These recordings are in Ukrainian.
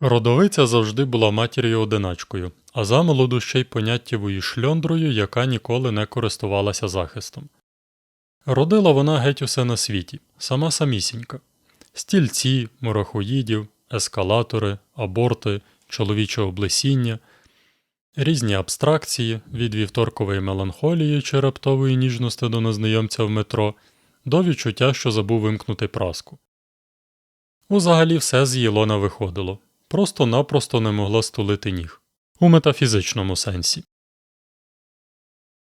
Родовиця завжди була матір'ю одиначкою, а замолоду ще й поняттєвою шльондрою, яка ніколи не користувалася захистом. Родила вона геть усе на світі, сама самісінька. Стільці, морохоїдів, ескалатори, аборти, чоловіче облесіння, різні абстракції від вівторкової меланхолії чи раптової ніжності до незнайомця в метро до відчуття, що забув вимкнути праску. Узагалі все з Єлона виходило, просто-напросто не могла стулити ніг. У метафізичному сенсі.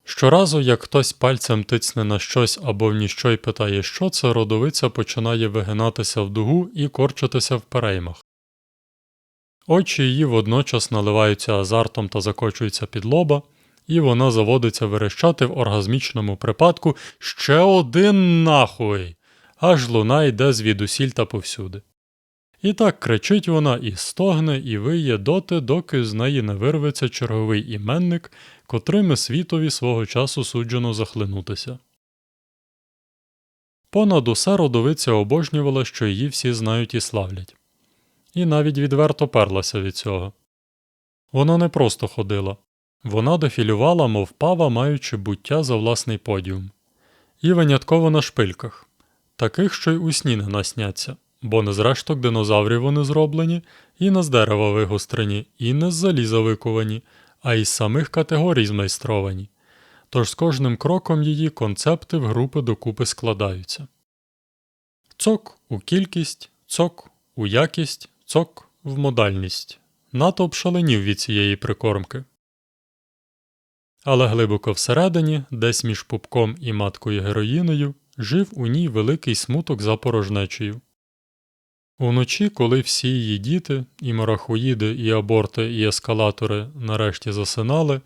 Щоразу, як хтось пальцем тицне на щось або в ніщо й питає, що це, родовиця починає вигинатися в дугу і корчитися в переймах. Очі її водночас наливаються азартом та закочуються під лоба, і вона заводиться верещати в оргазмічному припадку ще один нахуй, аж луна йде звідусіль та повсюди. І так кричить вона і стогне, і виє доти, доки з неї не вирветься черговий іменник, котрими світові свого часу суджено захлинутися. Понад усе родовиця обожнювала, що її всі знають і славлять. І навіть відверто перлася від цього. Вона не просто ходила. Вона дефілювала, мов пава, маючи буття за власний подіум. І винятково на шпильках, таких, що й у сні не насняться, бо не з решток динозаврів вони зроблені, і не з дерева вигострені, і не з заліза виковані, а із самих категорій змайстровані. Тож з кожним кроком її концепти в групи докупи складаються. Цок у кількість, цок у якість, цок в модальність. Натовп шаленів від цієї прикормки. Але глибоко всередині, десь між пупком і маткою героїною, жив у ній великий смуток за порожнечею. Уночі, коли всі її діти, і марахоїди, і аборти, і ескалатори нарешті засинали,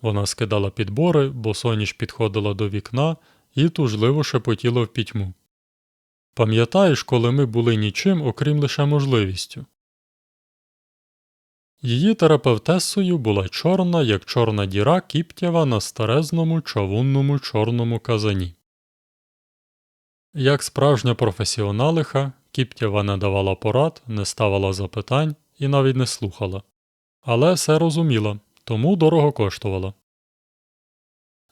вона скидала підбори, бо соніш підходила до вікна і тужливо шепотіла в пітьму. Пам'ятаєш, коли ми були нічим, окрім лише можливістю? Її терапевтесою була чорна, як чорна діра кіптєва на старезному чавунному чорному казані. Як справжня професіоналиха, Кіптєва не давала порад, не ставила запитань і навіть не слухала. Але все розуміла, тому дорого коштувала.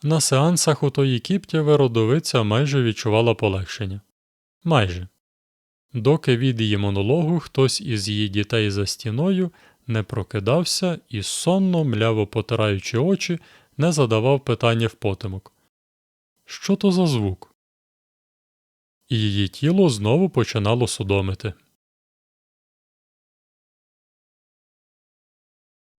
На сеансах у тої Кіптєви родовиця майже відчувала полегшення. Майже. Доки від її монологу хтось із її дітей за стіною не прокидався і сонно, мляво потираючи очі, не задавав питання в потемок. Що то за звук? І її тіло знову починало судомити.